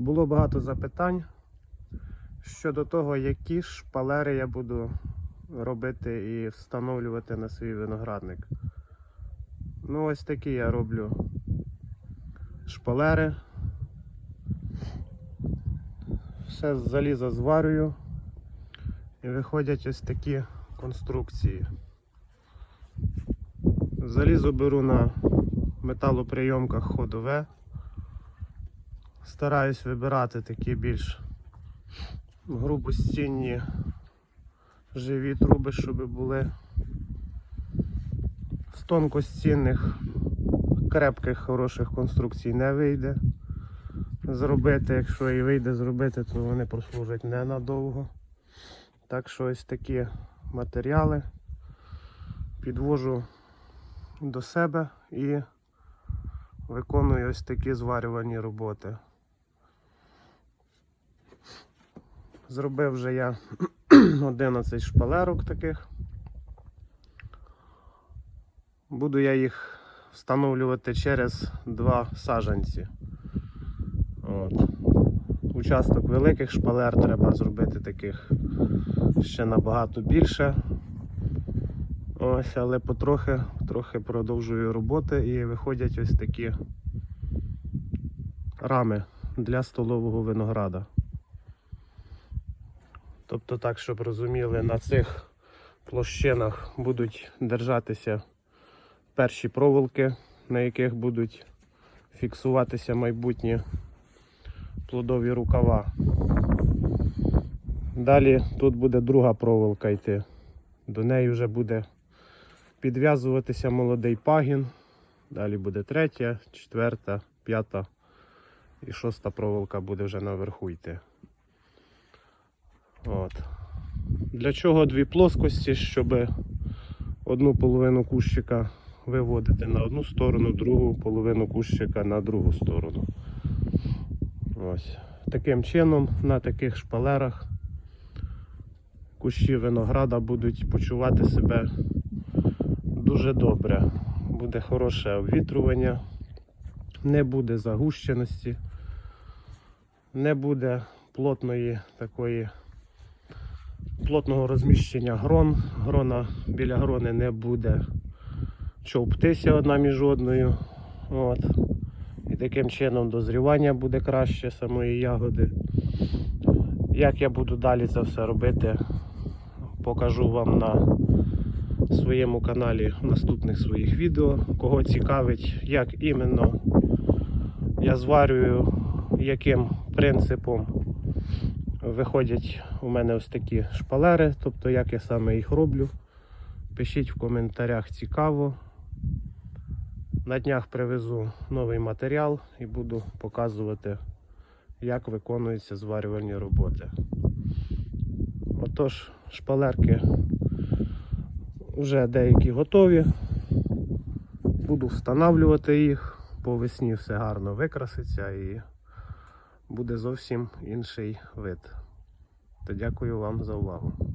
Було багато запитань щодо того, які шпалери я буду робити і встановлювати на свій виноградник. Ну, ось такі я роблю шпалери. Все з заліза зварюю і виходять ось такі конструкції. Залізо беру на металоприйомках ходове. Стараюсь вибирати такі більш грубостінні живі труби, щоб були з тонкостінних, крепких, хороших конструкцій не вийде зробити. Якщо і вийде зробити, то вони прослужать ненадовго. Так що ось такі матеріали підвожу до себе і виконую ось такі зварювані роботи. Зробив вже я 11 шпалерок таких. Буду я їх встановлювати через два саджанці. От. Участок великих шпалер треба зробити таких ще набагато більше. Ось, але потрохи трохи продовжую роботи і виходять ось такі рами для столового винограда. Тобто так, щоб розуміли, на цих площинах будуть держатися перші проволоки, на яких будуть фіксуватися майбутні плодові рукава. Далі тут буде друга проволока йти. До неї вже буде підв'язуватися молодий пагін. Далі буде третя, четверта, п'ята і шоста проволока буде вже наверху йти. От. Для чого дві плоскості, щоб одну половину кущика виводити на одну сторону, другу половину кущика на другу сторону. Ось. Таким чином на таких шпалерах кущі винограда будуть почувати себе дуже добре. Буде хороше обвітрювання, не буде загущеності, не буде плотної такої плотного розміщення грон. Грона біля грони не буде човптися одна між одною. От. І таким чином дозрівання буде краще самої ягоди. Як я буду далі це все робити, покажу вам на своєму каналі в наступних своїх відео. Кого цікавить, як іменно я зварюю, яким принципом виходять у мене ось такі шпалери, тобто як я саме їх роблю. Пишіть в коментарях цікаво. На днях привезу новий матеріал і буду показувати, як виконуються зварювальні роботи. Отож, шпалерки вже деякі готові. Буду встановлювати їх, по весні все гарно викраситься і буде зовсім інший вид. То дякую вам за увагу.